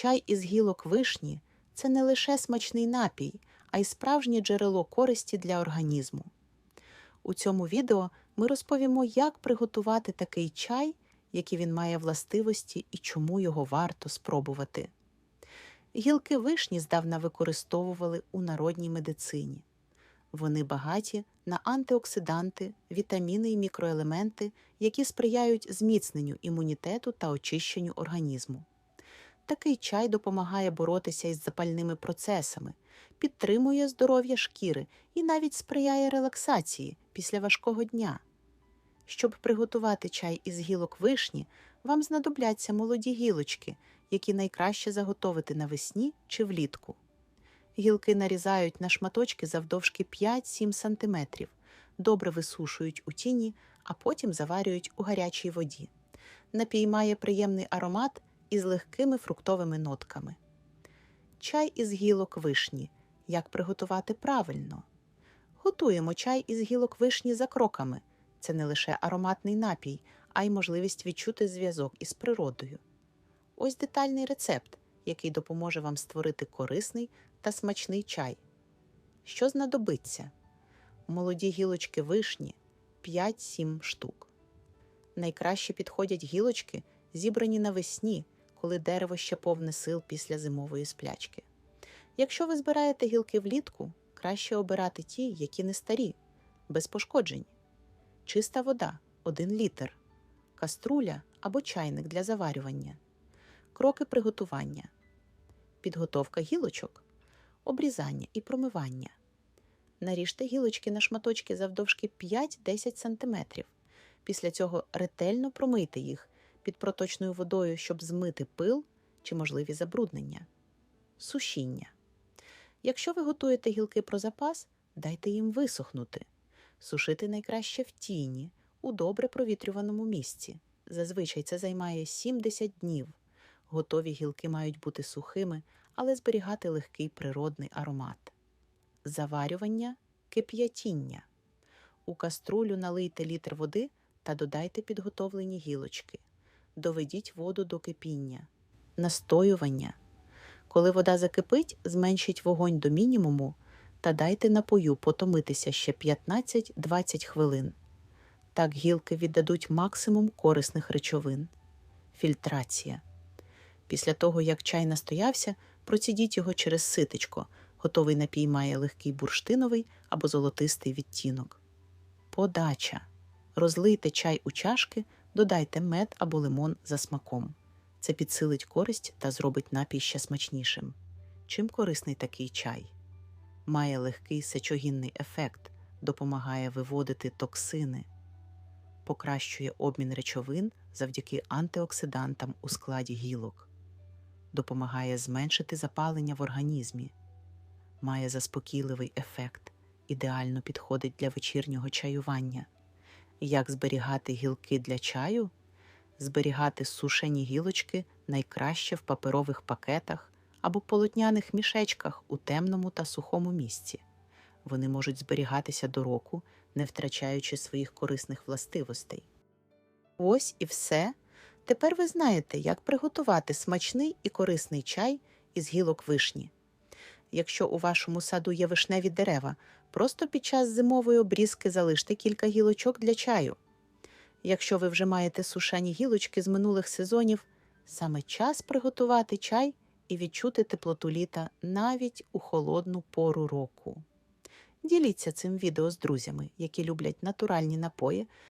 Чай із гілок вишні це не лише смачний напій, а й справжнє джерело користі для організму. У цьому відео ми розповімо, як приготувати такий чай, які він має властивості і чому його варто спробувати. Гілки вишні здавна використовували у народній медицині. Вони багаті на антиоксиданти, вітаміни і мікроелементи, які сприяють зміцненню імунітету та очищенню організму. Такий чай допомагає боротися із запальними процесами, підтримує здоров'я шкіри і навіть сприяє релаксації після важкого дня. Щоб приготувати чай із гілок вишні, вам знадобляться молоді гілочки, які найкраще заготовити навесні чи влітку. Гілки нарізають на шматочки завдовжки 5-7 см, добре висушують у тіні, а потім заварюють у гарячій воді. Напій має приємний аромат із легкими фруктовими нотками. Чай із гілок вишні. Як приготувати правильно? Готуємо чай із гілок вишні за кроками. Це не лише ароматний напій, а й можливість відчути зв'язок із природою. Ось детальний рецепт, який допоможе вам створити корисний та смачний чай. Що знадобиться? Молоді гілочки вишні 5-7 штук. Найкраще підходять гілочки, зібрані навесні, коли дерево ще повне сил після зимової сплячки. Якщо ви збираєте гілки влітку, краще обирати ті, які не старі, без пошкоджень. Чиста вода 1 літр, каструля або чайник для заварювання. Кроки приготування. Підготовка гілочок, обрізання і промивання. Наріжте гілочки на шматочки завдовжки 5-10 см. Після цього ретельно промийте їх під проточною водою, щоб змити пил чи можливі забруднення. Сушіння. Якщо ви готуєте гілки про запас, дайте їм висохнути. Сушити найкраще в тіні, у добре провітрюваному місці. Зазвичай це займає 70 днів. Готові гілки мають бути сухими, але зберігати легкий природний аромат. Заварювання кип'ятіння. У каструлю налийте літр води та додайте підготовлені гілочки. Доведіть воду до кипіння. Настоювання. Коли вода закипить, зменшіть вогонь до мінімуму та дайте напою потомитися ще 15-20 хвилин. Так гілки віддадуть максимум корисних речовин. Фільтрація. Після того, як чай настоявся, процідіть його через ситечко. Готовий напій має легкий бурштиновий або золотистий відтінок. Подача. Розлийте чай у чашки, додайте мед або лимон за смаком. Це підсилить користь та зробить напій ще смачнішим. Чим корисний такий чай? Має легкий сечогінний ефект, допомагає виводити токсини, покращує обмін речовин завдяки антиоксидантам у складі гілок, допомагає зменшити запалення в організмі, має заспокійливий ефект, ідеально підходить для вечірнього чаювання. Як зберігати гілки для чаю? Зберігати сушені гілочки найкраще в паперових пакетах або полотняних мішечках у темному та сухому місці. Вони можуть зберігатися до року, не втрачаючи своїх корисних властивостей. Ось і все. Тепер ви знаєте, як приготувати смачний і корисний чай із гілок вишні. Якщо у вашому саду є вишневі дерева, просто під час зимової обрізки залиште кілька гілочок для чаю. Якщо ви вже маєте сушені гілочки з минулих сезонів, саме час приготувати чай і відчути теплоту літа навіть у холодну пору року. Діліться цим відео з друзями, які люблять натуральні напої